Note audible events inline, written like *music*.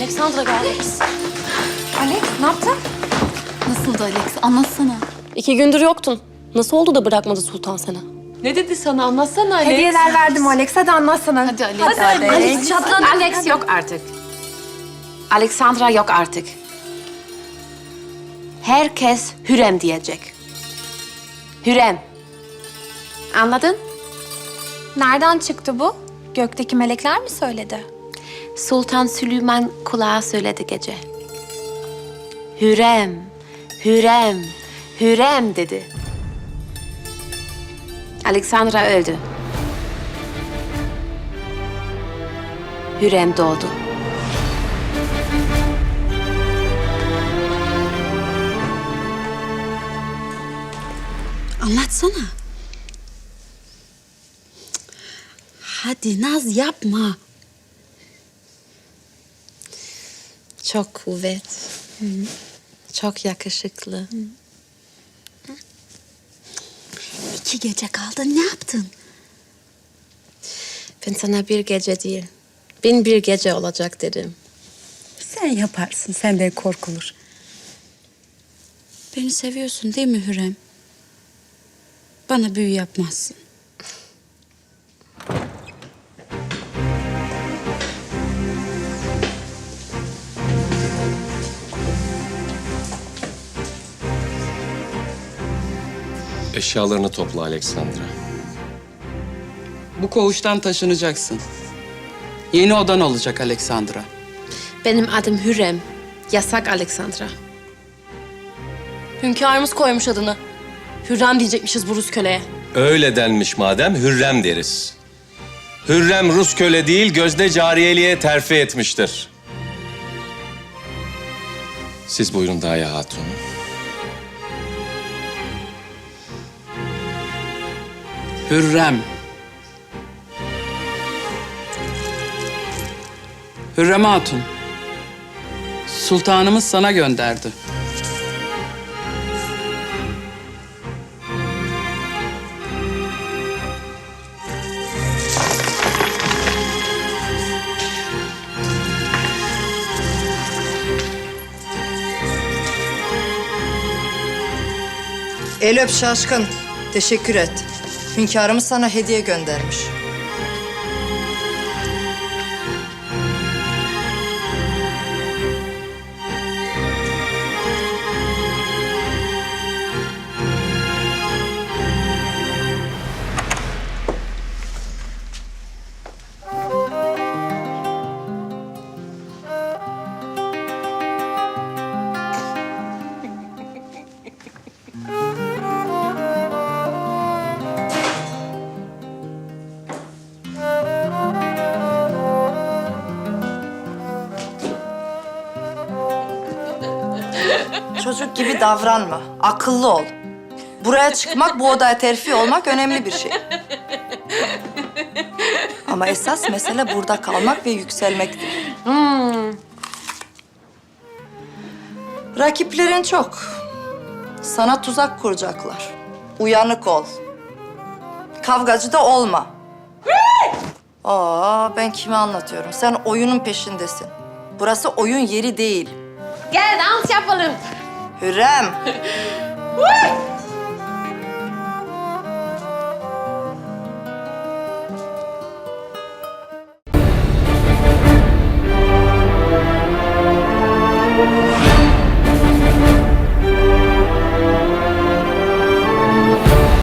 Alexandra geldi. Alex ne yaptın? Nasıldı Alex? Anlatsana. İki gündür yoktun. Nasıl oldu da bırakmadı Sultan seni? Ne dedi sana? Anlatsana Alex. Hediyeler verdim Alex. Hadi anlatsana. Hadi Alex. Alex çatlan. Alex yok artık. Alexandra yok artık. Herkes Hürrem diyecek. Hürrem. Anladın? Nereden çıktı bu? Gökteki melekler mi söyledi? Sultan Süleyman kulağa söyledi gece. Hürrem, Hürrem, Hürrem dedi. Alexandra öldü. Hürrem doğdu. Anlatsana. Hadi Naz yapma. Çok kuvvet. Çok yakışıklı. İki gece kaldı. Ne yaptın? Ben sana bir gece değil, bin bir gece olacak dedim. Sen yaparsın. Senden korkulur. Beni seviyorsun değil mi Hürrem? Bana büyü yapmazsın. Eşyalarını topla Alexandra. Bu koğuştan taşınacaksın. Yeni odan olacak Alexandra. Benim adım Hürrem. Yasak Alexandra. Hünkârımız koymuş adını. Hürrem diyecekmişiz bu Rus köleye. Öyle denmiş madem Hürrem deriz. Hürrem Rus köle değil gözde cariyeliğe terfi etmiştir. Siz buyurun Daya Hatun. Hürrem. Hürrem Hatun. Sultanımız sana gönderdi. El öp şaşkın. Teşekkür et. Hünkârımız sana hediye göndermiş. Çocuk gibi davranma. Akıllı ol. Buraya çıkmak, bu odaya terfi olmak önemli bir şey. Ama esas mesele burada kalmak ve yükselmektir. Rakiplerin çok. Sana tuzak kuracaklar. Uyanık ol. Kavgacı da olma. Aa, ben kime anlatıyorum? Sen oyunun peşindesin. Burası oyun yeri değil. Gel dans yapalım. Hürrem. *laughs*